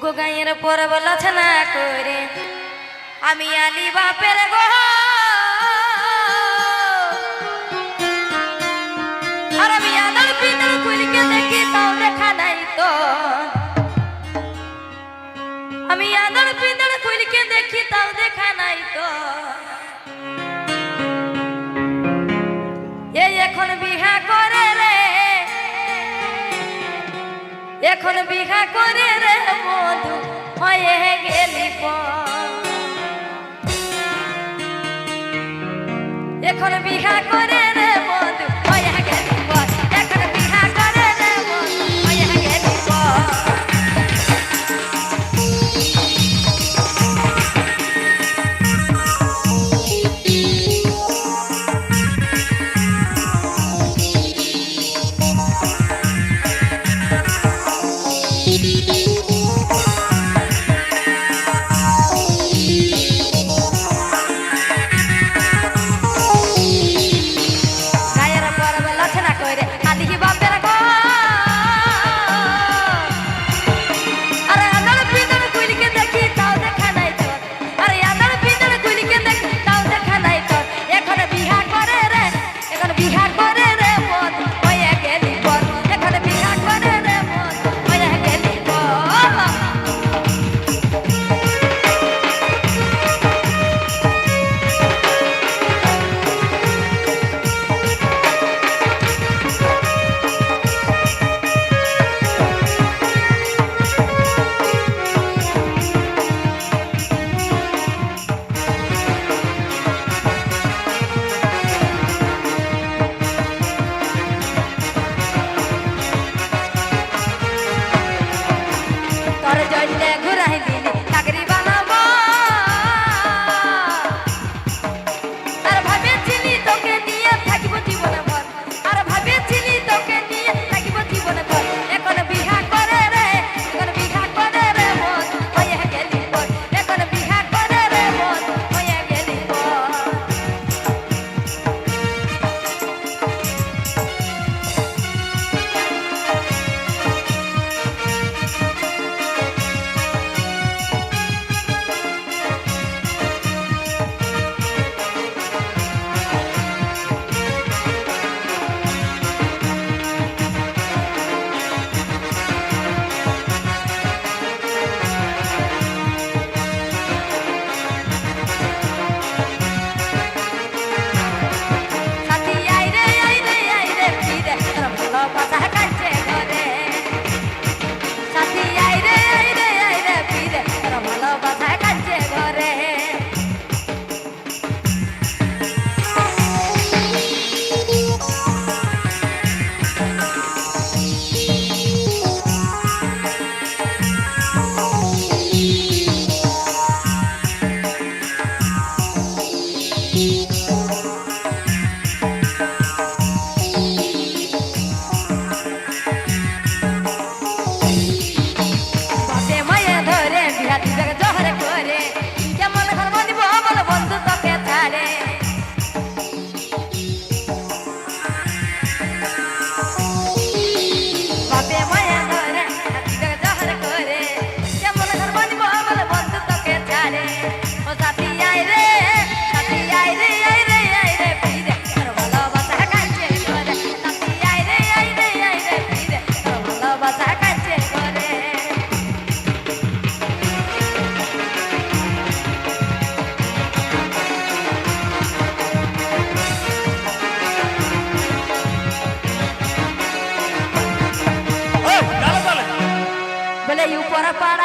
ওগো গায়ের পরব করে। আমি আলি বাপের গো আমি দেখা নাই তো। আমি দেখি তাও দেখা নাই তো। এখন বিঘা করে এখন বিহা করে রে। এখন বিহা করে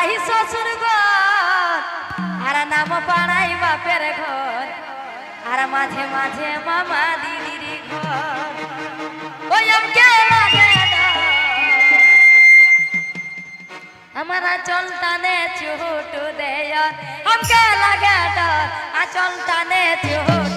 পাড়াই শ্বশুর ঘর। আর নাম পাড়াই বাপের ঘর। আর মাঝে মাঝে মামা দিদির ঘর। ওই আমকে আমারা চল টানে চুহুটু দেয়। আমকে লাগে ডর আচল টানে চুহুটু